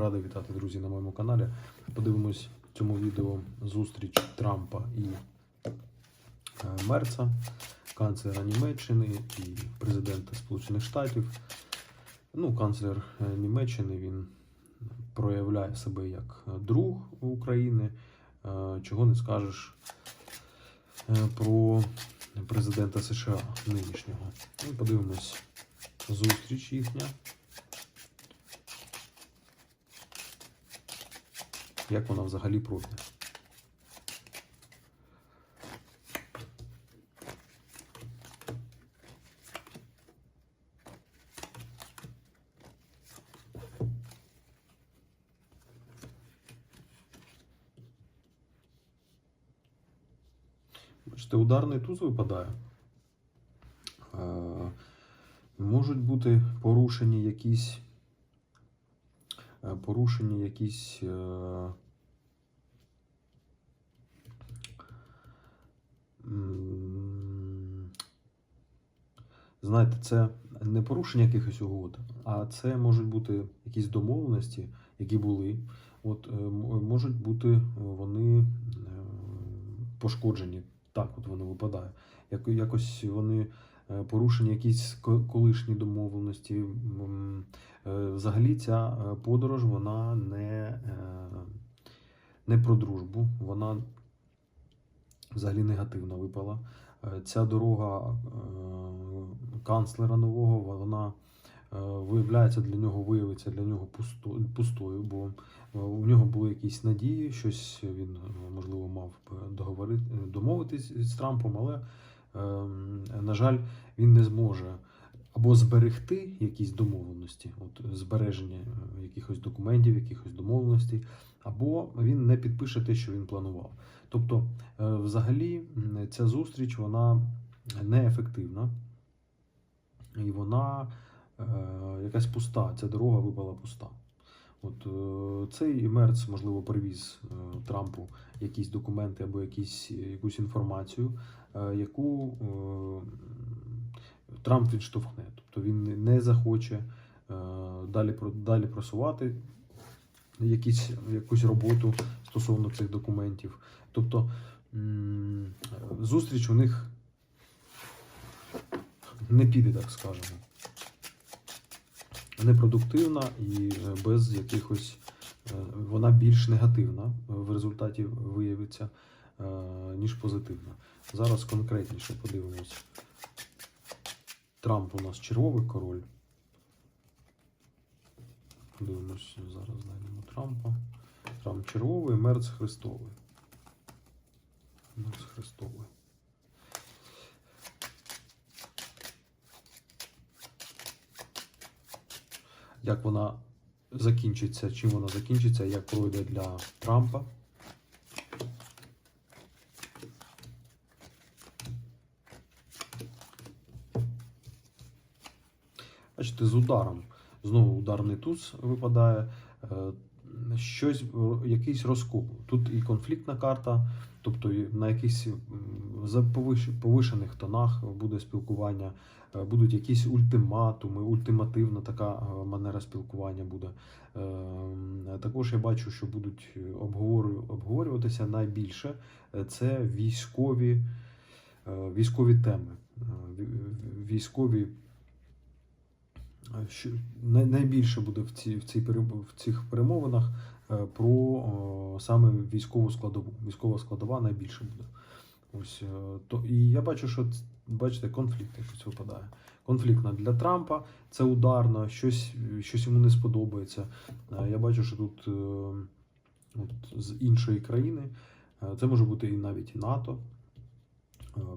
Радий вітати, друзі, на моєму каналі. Подивимось в цьому відео зустріч Трампа і е, Мерца, канцлера Німеччини і президента Сполучених Штатів. Ну, канцлер е, Німеччини він проявляє себе як друг України. Е, Чого не скажеш про президента США нинішнього. Ну, подивимось зустріч їхня. Як вона взагалі пройде? Бачите, ударний туз випадає. Е, Можуть бути порушені якісь порушені якісь. е, Знаєте, це не порушення якихось угод, а це можуть бути якісь домовленості, які були. От е, можуть бути вони е, пошкоджені. Так, от воно випадає. Як, якось вони е, порушені якісь колишні домовленості. Е, Взагалі ця е, подорож вона не, е, не про дружбу, вона взагалі негативно випала. Е, Ця дорога е, канцлера нового, вона е, виявляється для нього, виявиться для нього пусто- пустою, бо е, у нього були якісь надії, щось він, е, можливо, мав договорити, домовитись з Трампом, але, е, на жаль, він не зможе або зберегти якісь домовленості, от збереження е, якихось документів, якихось домовленостей, або він не підпише те, що він планував. Тобто, е, взагалі, ця зустріч вона неефективна, і вона е, якась пуста. Ця дорога випала пуста. От е, цей Мерц, можливо, привіз е, Трампу якісь документи або якісь, якусь інформацію, е, яку е, Трамп відштовхне. Тобто він не захоче е, далі, далі просувати якісь, якусь роботу стосовно цих документів. Тобто зустріч у них не піде, так скажемо. Непродуктивна і е, без якихось. е, Вона більш негативна в результаті виявиться, е, ніж позитивна. Зараз конкретніше подивимось. Трамп у нас червовий король. Подивимось, зараз знайдемо Трампа. Трамп червовий, Мерц Христовий. Мерц Христовий. Як вона закінчиться, чим вона закінчиться, як пройде для Трампа. Бачите, з ударом. Знову ударний туз випадає. Е, Щось, якийсь розкол. Тут і конфліктна карта, тобто на якихось повишених тонах буде спілкування, будуть якісь ультиматуми, ультимативна така е, манера спілкування буде. Е, Також я бачу, що будуть обговорюватися найбільше е, це військові, е, військові теми, е, військові що найбільше буде в, ці, в, цій, в цих перемовинах е, про саме військову складову. Військова складова найбільше буде. Ось, е, то, і я бачу, що бачите, конфлікт якось випадає. Конфліктна для Трампа це ударно, щось, щось йому не сподобається. Е, Я бачу, що тут е, от, з іншої країни е, це може бути і навіть НАТО.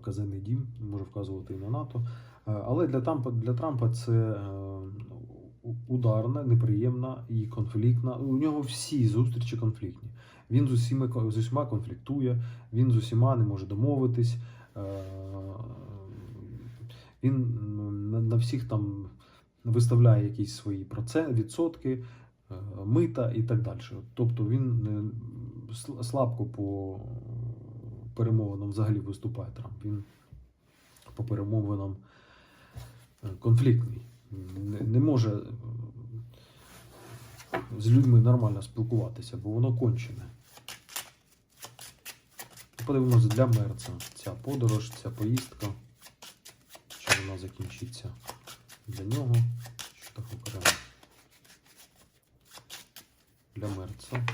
Казенний дім може вказувати і на НАТО. Але для Трампа, для Трампа це ударна, неприємна і конфліктна. У нього всі зустрічі конфліктні. Він з усіма, з усіма конфліктує, він з усіма не може домовитись. Він на, на всіх там виставляє якісь свої відсотки, е, мита і так далі. Тобто він е, слабко по перемовинам взагалі виступає Трамп. Він по перемовинам е, конфліктний. Не, може з людьми нормально спілкуватися, бо воно кончене. Подивимося для Мерца. Ця подорож, ця поїздка. Вона закінчиться для нього? Що так окремо? Для Мерца.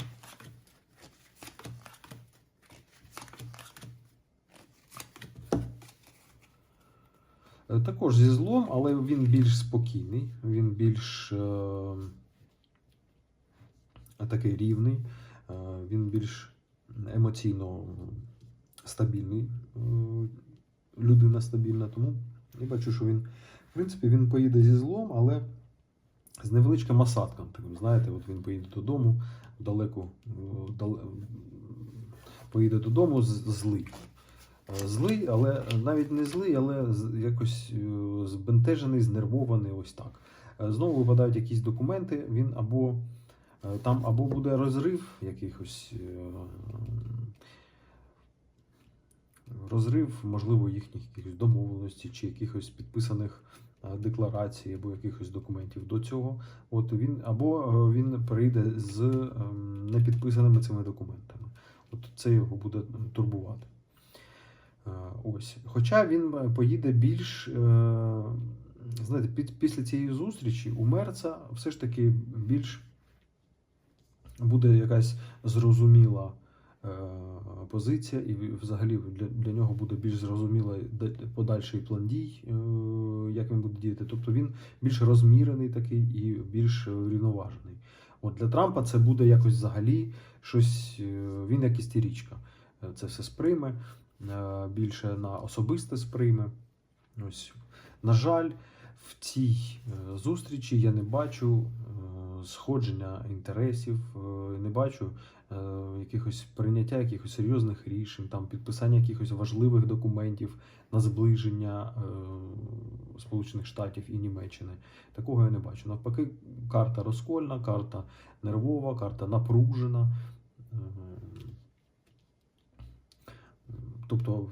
Е, Також зі злом, але він більш спокійний, він більш е, такий рівний, е, він більш емоційно стабільний, е, людина стабільна. Тому я бачу, що він, в принципі, він поїде зі злом, але з невеличким осадком. Таким, знаєте, от він поїде додому, далеко е, дал- поїде додому злий. Е, Злий, але навіть не злий, але якось е, збентежений, знервований, ось так. Е, Знову випадають якісь документи, він або там або буде розрив якихось. Розрив, можливо, їхніх якихось домовленостей чи якихось підписаних е, декларацій або якихось документів до цього. От він або е, він прийде з ем, непідписаними цими документами. От це його буде турбувати. Е, Ось. Хоча він поїде більш, знаєте, під, після цієї зустрічі у Мерца все ж таки більш буде якась зрозуміла позиція, і взагалі для, для нього буде більш зрозуміла де- подальший план дій, е, як він буде діяти. Тобто він більш розмірений такий і більш е, врівноважений. От для Трампа це буде якось взагалі щось, е, він як істерічка. Е, Це все сприйме е, більше на особисте сприйме. Ось. На жаль, в цій е, зустрічі я не бачу е, сходження інтересів, е, не бачу е, якихось прийняття якихось серйозних рішень, там підписання якихось важливих документів на зближення е, Сполучених Штатів і Німеччини. Такого я не бачу. Навпаки, карта розкольна, карта нервова, карта напружена. Е, Тобто,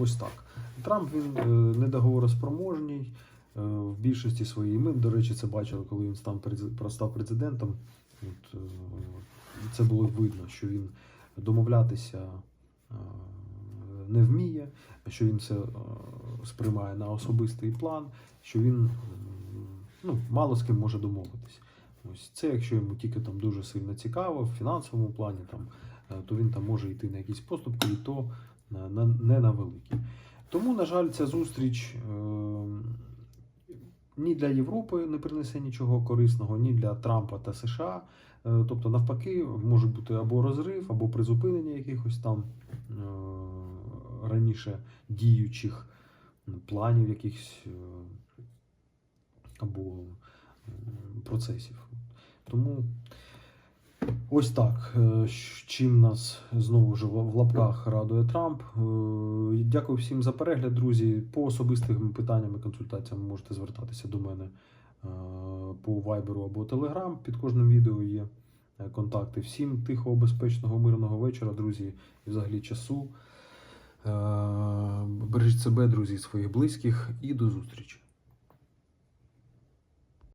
ось так. Трамп він е, недоговороспроможний е, в більшості своїй. Ми, до речі, це бачили, коли він став президентом. От, е, це було видно, що він домовлятися е, не вміє, що він це е, сприймає на особистий план, що він ну, мало з ким може домовитись. Ось це, якщо йому тільки там дуже сильно цікаво, в фінансовому плані, там, е, то він там може йти на якісь поступки, і то не на великі. Тому, на жаль, ця зустріч ні для Європи не принесе нічого корисного, ні для Трампа та США. Е, тобто, навпаки, може бути або розрив, або призупинення якихось там е, раніше діючих планів, якихось е, або процесів. Тому ось так. Е, Чим нас знову ж в лапках радує Трамп. Е, Дякую всім за перегляд, друзі. По особистим питанням і консультаціям можете звертатися до мене е, по Viber або Telegram. Під кожним відео є контакти. Всім тихого, безпечного, мирного вечора, друзі, і взагалі часу. Бережіть себе, друзі, своїх близьких, і до зустрічі.